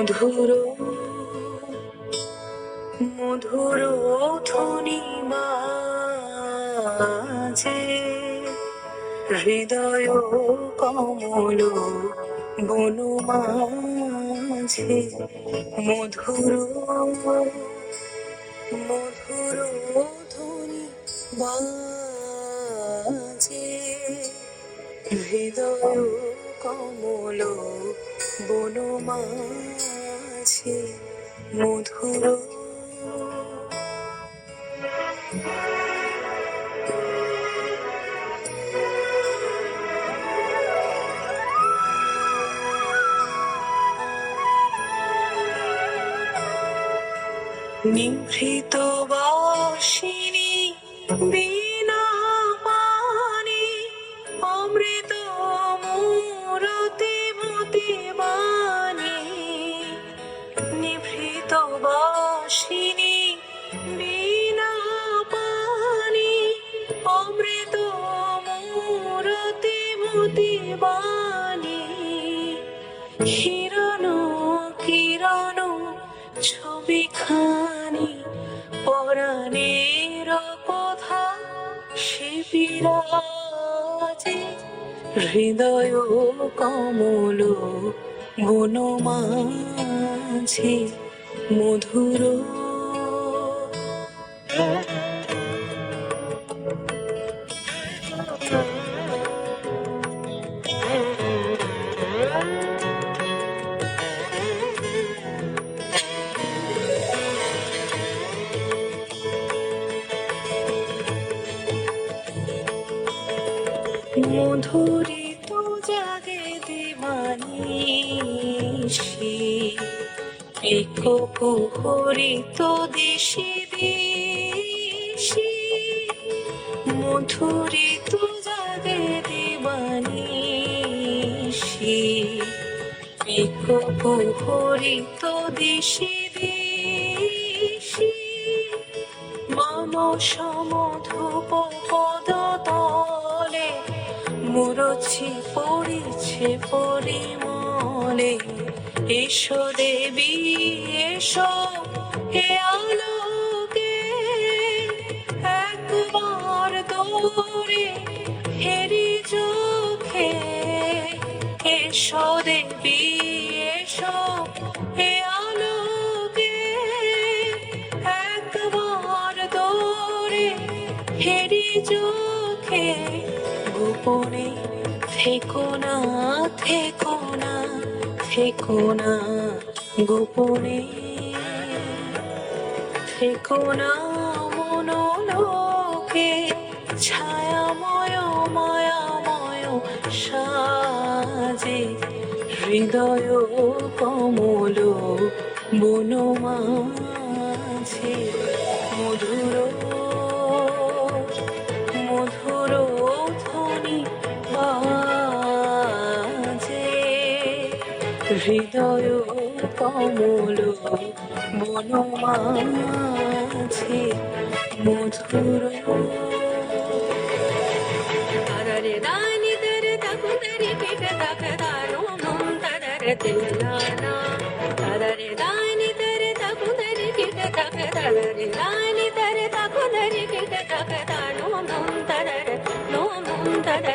মধুর মধুর ধ্বনি মাঝে হৃদয় কমল বনু মাঝে মধুর মধুর ধ্বনি বাজে হৃদয় কমল বনু মাঝে মধুর। নিভৃত বাসিনী বিনা পানি অমৃত মূরতি মতি নিভৃত বাসিনী, বিনা পানি, অমৃত মূরতি মতি বাণী। হিরণ, কিরণ ছবি খানি পরাণের কথা সে বিরাজে, হৃদয় কমল বন মাঝে মধুর। মধুরিত জাগে দিবানিশি একো কুহরিত দিশি দিশি মধুরিত জাগে দিবানিশি একো কুহরিত দিশি দিশি, মম সমধূপ পদ মুরছি পড়িছে পরিমলে। এসো দেবী এসো হে আলোকে। একবার দৌড়ে হেরি চোখে। এসো দেবী গোপনে থেকো না থেকো না থেকো না গোপনে। থেকো না মনোলোকে, ছায়াময়, মায়াময় সাজে। হৃদয় কমল বন হৃদয় কমল বনমাছি, মধুর। তারে দানি তারে তাকু তারে কেটে তাকে দানো মন তারে তেলানা তারে দানি তারে তাকু তারে কেটে তাকে তারে দানি তারে তাকু তারে কেটে তাকে দানো মন তারে নো মন তারে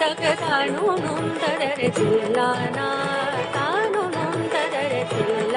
Tak tak tak, no no, tak tak tak, no no, tak tak tak, no no.